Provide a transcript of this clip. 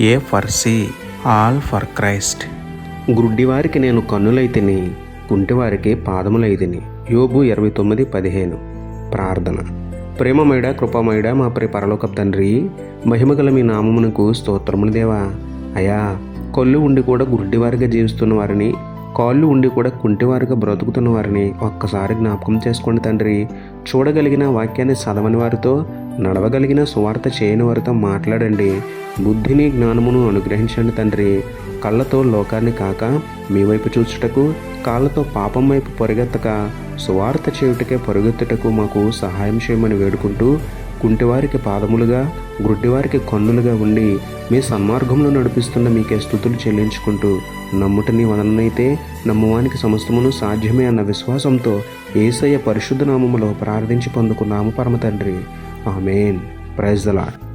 A for C all for Christ. గుడ్డివారికి నేను కన్నులైతిని కుంటివారికి పాదములైతిని యోబు ఇరవై తొమ్మిది పదిహేను. ప్రార్థన. ప్రేమమైడ కృపమైడ మా ప్రి పరలోక తండ్రి మహిమగల మీ నామమునకు స్తోత్రములు దేవా. అయా కళ్ళు ఉండి కూడా గుడ్డివారిగా జీవిస్తున్న వారిని కాళ్ళు ఉండి కూడా కుంటివారిగా బ్రతుకుతున్న వారిని ఒక్కసారి జ్ఞాపకం చేసుకోండి తండ్రి. చూడగలిగిన వాక్యాన్ని చదవని వారితో నడవగలిగిన సువార్త చేయని వారితో మాట్లాడండి. బుద్ధిని జ్ఞానమును అనుగ్రహించండి తండ్రి. కళ్ళతో లోకాన్ని కాక మీ వైపు చూచుటకు కాళ్ళతో పాపం వైపు పొరుగెత్తక సువార్త చేయుటకే పరుగెత్తుటకు మాకు సహాయం చేయమని వేడుకుంటూ కుంటివారికి పాదములుగా గుడ్డివారికి కన్నులుగా ఉండి మీ సన్మార్గంలో నడిపిస్తున్న మీకే స్థుతులు చెల్లించుకుంటూ నమ్ముటని వదనైతే నమ్మువానికి సమస్తమును సాధ్యమే అన్న విశ్వాసంతో ఏసయ్య పరిశుద్ధ నామములో ప్రార్థించి పొందుకున్నాము పరమ తండ్రి ఆమెన్. Praise the lord.